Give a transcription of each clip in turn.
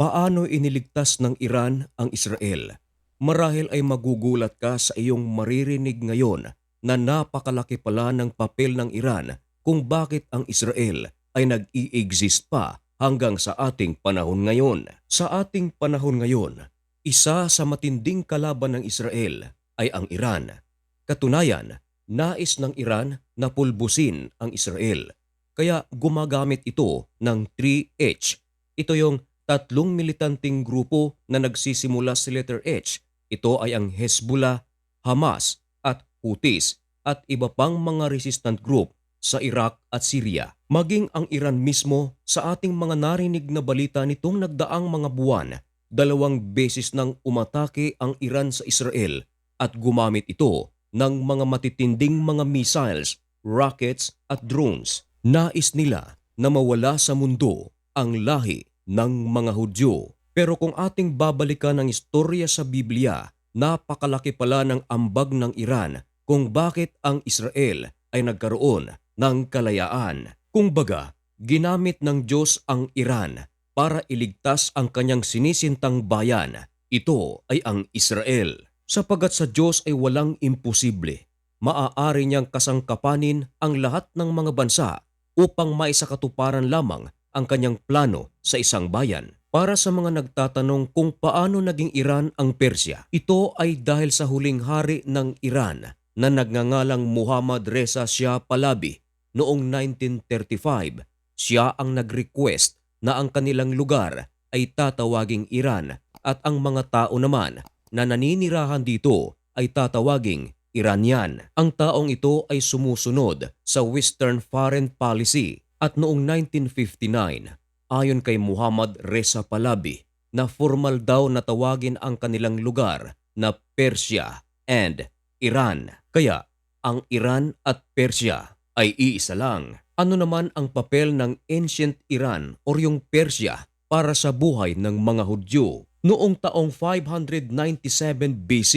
Paano iniligtas ng Iran ang Israel? Marahil ay magugulat ka sa iyong maririnig ngayon na napakalaki pala ng papel ng Iran kung bakit ang Israel ay nag-i-exist pa hanggang sa ating panahon ngayon. Sa ating panahon ngayon, isa sa matinding kalaban ng Israel ay ang Iran. Katunayan, nais ng Iran na pulbusin ang Israel. Kaya gumagamit ito ng 3H. Ito yung tatlong militanteng grupo na nagsisimula sa letter H. Ito ay ang Hezbollah, Hamas at Houthis at iba pang mga resistant group sa Iraq at Syria. Maging ang Iran mismo sa ating mga narinig na balita nitong nagdaang mga buwan, dalawang beses nang umatake ang Iran sa Israel at gumamit ito ng mga matitinding mga missiles, rockets at drones. Nais nila na mawala sa mundo ang lahi ng mga Hudyo. Pero kung ating babalikan ang istorya sa Biblia, napakalaki pala ng ambag ng Iran kung bakit ang Israel ay nagkaroon ng kalayaan. Kung baga, ginamit ng Diyos ang Iran para iligtas ang kanyang sinisintang bayan. Ito ay ang Israel. Sapagat sa Diyos ay walang imposible. Maaari niyang kasangkapanin ang lahat ng mga bansa upang maisakatuparan lamang ang kanyang plano sa isang bayan. Para sa mga nagtatanong kung paano naging Iran ang Persya, ito ay dahil sa huling hari ng Iran na nagngangalang Muhammad Reza Shah Pahlavi noong 1935. Siya ang nag-request na ang kanilang lugar ay tatawaging Iran at ang mga tao naman na naninirahan dito ay tatawaging Iranian. Ang taong ito ay sumusunod sa Western Foreign Policy at noong 1959, ayon kay Muhammad Reza Pahlavi, na formal daw na tawagin ang kanilang lugar na Persia and Iran. Kaya ang Iran at Persia ay iisa lang. Ano naman ang papel ng ancient Iran o yung Persia para sa buhay ng mga Hudyo? Noong taong 597 BC,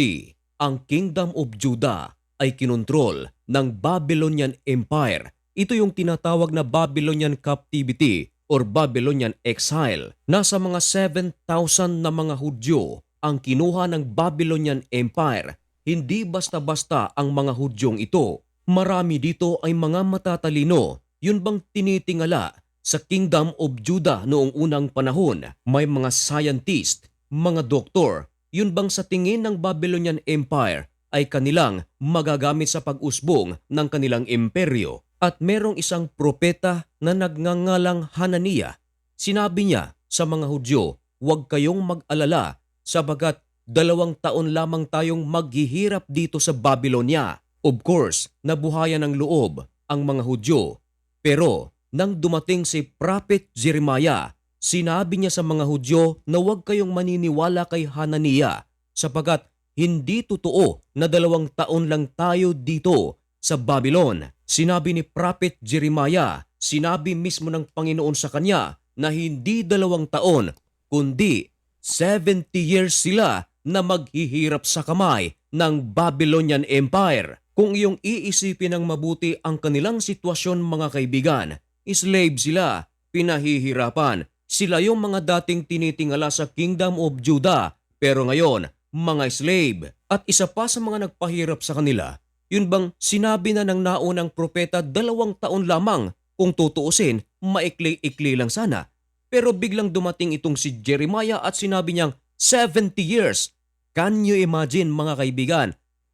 ang Kingdom of Judah ay kinontrol ng Babylonian Empire. Ito yung tinatawag na Babylonian Captivity or Babylonian Exile. Nasa mga 7,000 na mga Hudyo ang kinuha ng Babylonian Empire. Hindi basta-basta ang mga Hudyong ito. Marami dito ay mga matatalino. Yun bang tinitingala sa Kingdom of Judah noong unang panahon? May mga scientist, mga doktor, yun bang sa tingin ng Babylonian Empire ay kanilang magagamit sa pag-usbong ng kanilang imperyo? At merong isang propeta na nagngangalang Hananiah. Sinabi niya sa mga Hudyo, huwag kayong mag-alala sabagat dalawang taon lamang tayong maghihirap dito sa Babylonia. Of course, nabuhayan ng loob ang mga Hudyo. Pero nang dumating si Prophet Jeremiah, sinabi niya sa mga Hudyo na huwag kayong maniniwala kay Hananiah sapagat hindi totoo na dalawang taon lang tayo dito sa Babylon. Sinabi ni Prophet Jeremiah, sinabi mismo ng Panginoon sa kanya na hindi dalawang taon, kundi 70 years sila na maghihirap sa kamay ng Babylonian Empire. Kung iyong iisipin ng mabuti ang kanilang sitwasyon mga kaibigan, slave sila, pinahihirapan. Sila yung mga dating tinitingala sa Kingdom of Judah, pero ngayon, mga slave. At isa pa sa mga nagpahirap sa kanila, yun bang sinabi na ng naunang propeta dalawang taon lamang kung tutuusin, maikli-ikli lang sana. Pero biglang dumating itong si Jeremiah at sinabi niyang 70 years. Can you imagine mga kaibigan?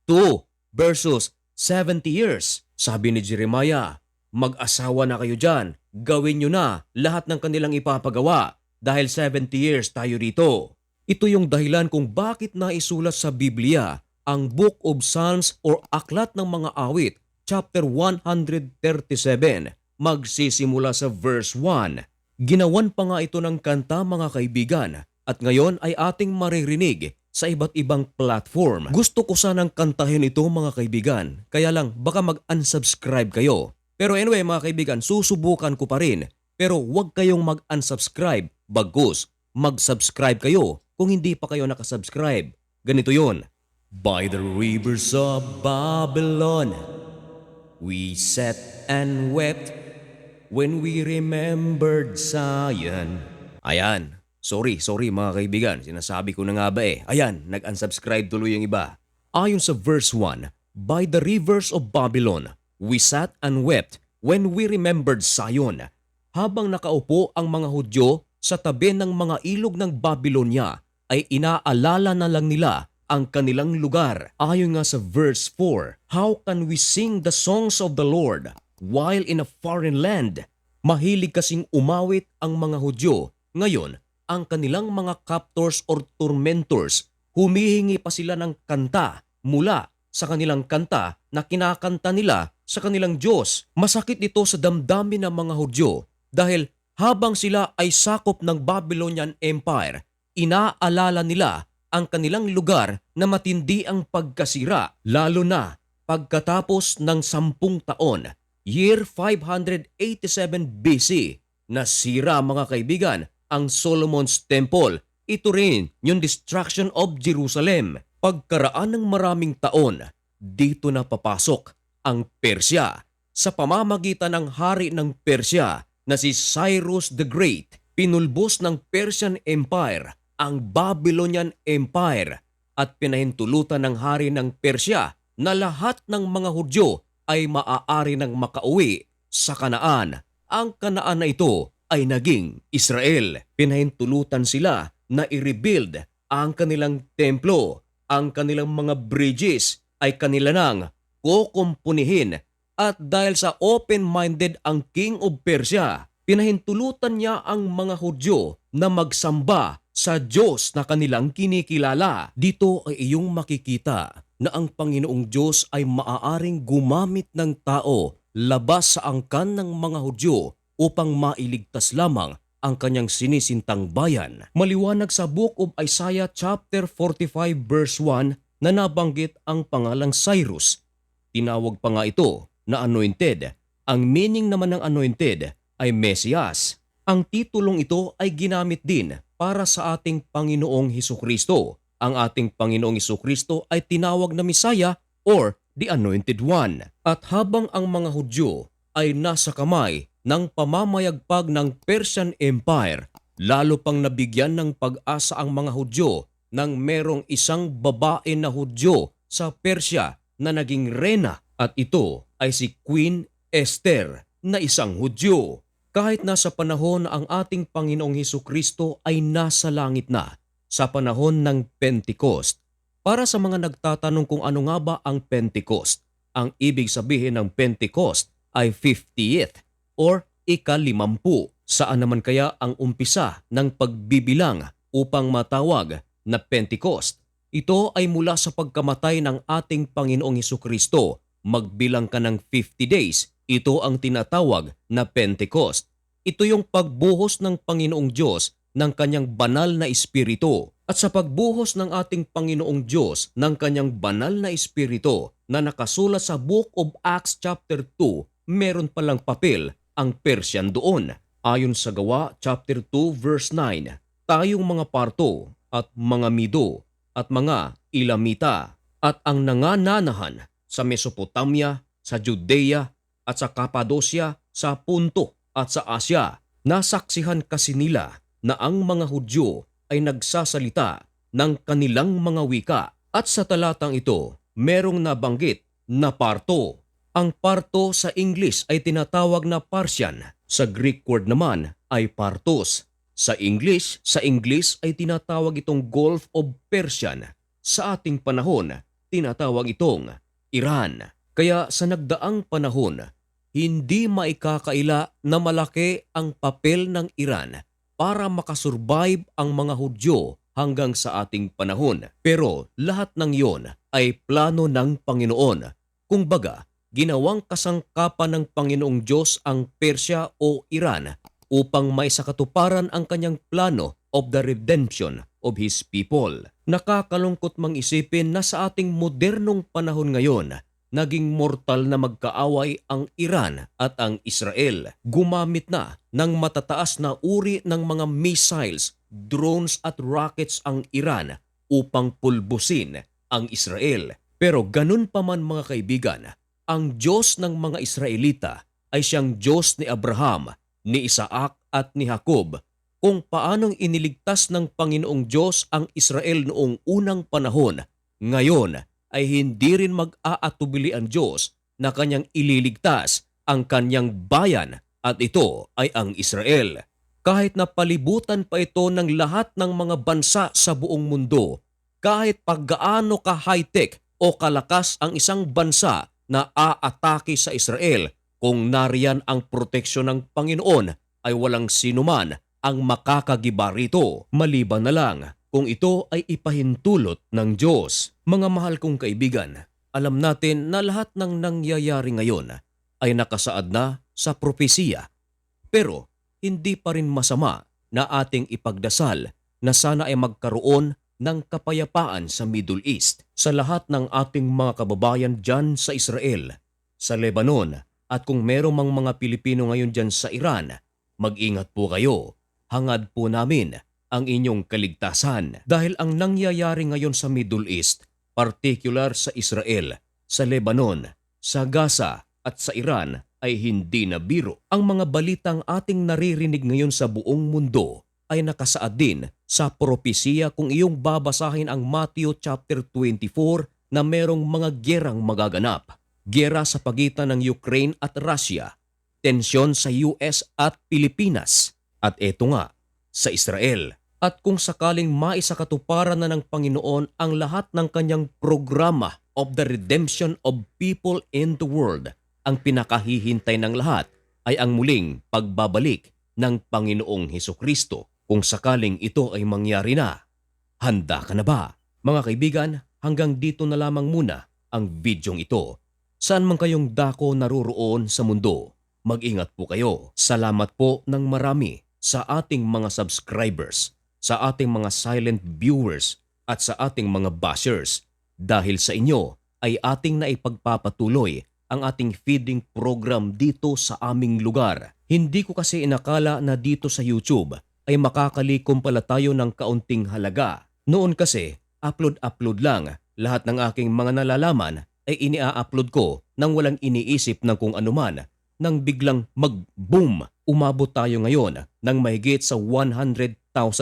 2 versus 70 years. Sabi ni Jeremiah, mag-asawa na kayo dyan. Gawin nyo na lahat ng kanilang ipapagawa dahil 70 years tayo rito. Ito yung dahilan kung bakit naisulat sa Biblia ang Book of Psalms or Aklat ng Mga Awit, chapter 137, magsisimula sa verse 1. Ginawan pa nga ito ng kanta mga kaibigan at ngayon ay ating maririnig sa iba't ibang platform. Gusto ko sanang kantahin ito mga kaibigan, kaya lang baka mag-unsubscribe kayo. Pero anyway mga kaibigan, susubukan ko pa rin. Pero huwag kayong mag-unsubscribe, bagus, mag-subscribe kayo kung hindi pa kayo nakasubscribe. Ganito yon. By the rivers of Babylon, we sat and wept when we remembered Zion. Ayan, Sorry, sorry mga kaibigan, sinasabi ko na nga ba eh. Ayan, nag-unsubscribe tuloy yung iba. Ayon sa verse 1, By the rivers of Babylon, we sat and wept when we remembered Zion. Habang nakaupo ang mga Hudyo sa tabi ng mga ilog ng Babylonia, ay inaalala na lang nila ang kanilang lugar. Ayon nga sa verse 4, How can we sing the songs of the Lord while in a foreign land? Mahilig kasing umawit ang mga Hudyo. Ngayon, ang kanilang mga captors or tormentors, humihingi pa sila ng kanta mula sa kanilang kanta na kinakanta nila sa kanilang Diyos. Masakit ito sa damdamin ng mga Hudyo dahil habang sila ay sakop ng Babylonian Empire, inaalala nila ang kanilang lugar na matindi ang pagkasira, lalo na pagkatapos ng sampung taon, year 587 BC, nasira mga kaibigan ang Solomon's Temple. Ito rin yung destruction of Jerusalem. Pagkaraan ng maraming taon, dito na papasok ang Persya sa pamamagitan ng hari ng Persya na si Cyrus the Great. Pinulbos ng Persian Empire ang Babylonian Empire at pinahintulutan ng hari ng Persya na lahat ng mga Hudyo ay maaari ng makauwi sa Kanaan. Ang Kanaan na ito ay naging Israel. Pinahintulutan sila na i-rebuild ang kanilang templo. Ang kanilang mga bridges ay kanila nang kukumpunihin at dahil sa open-minded ang King of Persia, pinahintulutan niya ang mga Hudyo na magsamba sa Diyos na kanilang kinikilala. Dito ay iyong makikita na ang Panginoong Diyos ay maaaring gumamit ng tao labas sa angkan ng mga Hudyo upang mailigtas lamang ang kanyang sinisintang bayan. Maliwanag sa Book of Isaiah chapter 45 verse 1 na nabanggit ang pangalang Cyrus. Tinawag pa nga ito na anointed. Ang meaning naman ng anointed ay Mesias. Ang titulong ito ay ginamit din para sa ating Panginoong Heso Kristo. Ang ating Panginoong Heso Kristo ay tinawag na Messiah or the Anointed One. At habang ang mga Hudyo ay nasa kamay ng pamamayagpag ng Persian Empire, lalo pang nabigyan ng pag-asa ang mga Hudyo nang merong isang babae na Hudyo sa Persya na naging rena at ito ay si Queen Esther na isang Hudyo. Kahit nasa panahon na ang ating Panginoong Heso Kristo ay nasa langit na, sa panahon ng Pentecost. Para sa mga nagtatanong kung ano nga ba ang Pentecost, ang ibig sabihin ng Pentecost ay 50th or ikalimampu. Saan naman kaya ang umpisa ng pagbibilang upang matawag na Pentecost? Ito ay mula sa pagkamatay ng ating Panginoong Heso Kristo. Magbilang ka ng 50 days, ito ang tinatawag na Pentecost. Ito yung pagbuhos ng Panginoong Diyos ng kanyang banal na espiritu. At sa pagbuhos ng ating Panginoong Diyos ng kanyang banal na espiritu na nakasulat sa Book of Acts chapter 2, meron palang papel ang Persian doon. Ayon sa Gawa chapter 2 verse 9, tayong mga Parto at mga Mido at mga Ilamita at ang nangananahan sa Mesopotamia, sa Judea at sa Cappadocia, sa Punto at sa Asya. Nasaksihan kasi nila na ang mga Hudyo ay nagsasalita ng kanilang mga wika at sa talatang ito merong nabanggit na parto. Ang parto sa English ay tinatawag na Parsian. Sa Greek word naman ay partos. Sa English, sa English ay tinatawag itong Gulf of Persian. Sa ating panahon, tinatawag itong Iran. Kaya sa nagdaang panahon, hindi maikakaila na malaki ang papel ng Iran para makasurvive ang mga Hudyo hanggang sa ating panahon. Pero lahat ng yon ay plano ng Panginoon. Kung baga, ginawang kasangkapan ng Panginoong Diyos ang Persya o Iran upang may sakatuparan ang kanyang plano of the redemption of His people. Nakakalungkot mang isipin na sa ating modernong panahon ngayon, naging mortal na magkaaway ang Iran at ang Israel. Gumamit na ng matataas na uri ng mga missiles, drones at rockets ang Iran upang pulbusin ang Israel. Pero ganun pa man mga kaibigan, ang Diyos ng mga Israelita ay siyang Diyos ni Abraham, ni Isaac at ni Jacob. kung paanong iniligtas ng Panginoong Diyos ang Israel noong unang panahon, ngayon ay hindi rin mag-aatubili ang Diyos na kanyang ililigtas ang kanyang bayan at ito ay ang Israel. Kahit na palibutan pa ito ng lahat ng mga bansa sa buong mundo, kahit paggaano ka high-tech o kalakas ang isang bansa na aatake sa Israel, kung nariyan ang proteksyon ng Panginoon ay walang sinuman ang makakagiba rito. Maliban na lang kung ito ay ipahintulot ng Diyos. Mga mahal kong kaibigan, alam natin na lahat ng nangyayari ngayon ay nakasaad na sa propesiya. Pero hindi pa rin masama na ating ipagdasal na sana ay magkaroon ng kapayapaan sa Middle East sa lahat ng ating mga kababayan dyan sa Israel, sa Lebanon, at kung merong mang mga Pilipino ngayon dyan sa Iran, mag-ingat po kayo. Hangad po namin ang inyong kaligtasan dahil ang nangyayari ngayon sa Middle East, particular sa Israel, sa Lebanon, sa Gaza at sa Iran ay hindi na biro. Ang mga balitang ating naririnig ngayon sa buong mundo ay nakasaad din sa propesiya kung iyong babasahin ang Matthew chapter 24 na merong mga gerang magaganap. Gera sa pagitan ng Ukraine at Russia, tensyon sa US at Pilipinas, at eto nga, sa Israel. At kung sakaling maisakatuparan na ng Panginoon ang lahat ng kanyang programa of the redemption of people in the world, ang pinakahihintay ng lahat ay ang muling pagbabalik ng Panginoong Heso Kristo. Kung sakaling ito ay mangyari na, handa ka na ba? Mga kaibigan, hanggang dito na lamang muna ang bidyong ito. Saan man kayong dako naruroon sa mundo, mag-ingat po kayo. Salamat po ng marami sa ating mga subscribers, sa ating mga silent viewers at sa ating mga bashers. Dahil sa inyo ay ating naipagpapatuloy ang ating feeding program dito sa aming lugar. Hindi ko kasi inakala na dito sa YouTube ay makakalikom pala tayo ng kaunting halaga. Noon kasi, upload-upload lang. Lahat ng aking mga nalalaman ay inia-upload ko nang walang iniisip ng kung anuman. Nang biglang mag-boom, umabot tayo ngayon ng mahigit sa 100,000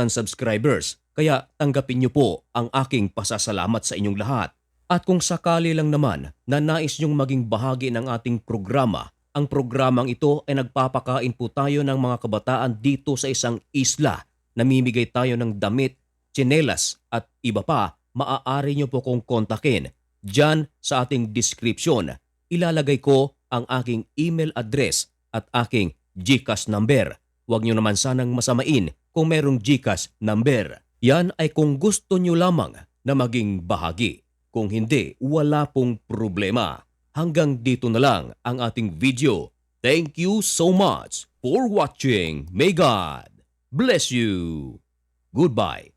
subscribers. Kaya tanggapin niyo po ang aking pasasalamat sa inyong lahat. At kung sakali lang naman na nais niyong maging bahagi ng ating programa, ang programang ito ay nagpapakain po tayo ng mga kabataan dito sa isang isla. Namimigay tayo ng damit, tsinelas at iba pa, maaari niyo po kong kontakin. Diyan sa ating description, ilalagay ko ang aking email address at aking GCash number. Huwag niyo naman sanang masamain kung merong GCash number. Yan ay kung gusto niyo lamang na maging bahagi. Kung hindi, wala pong problema. Hanggang dito na lang ang ating video. Thank you so much for watching. May God bless you. Goodbye.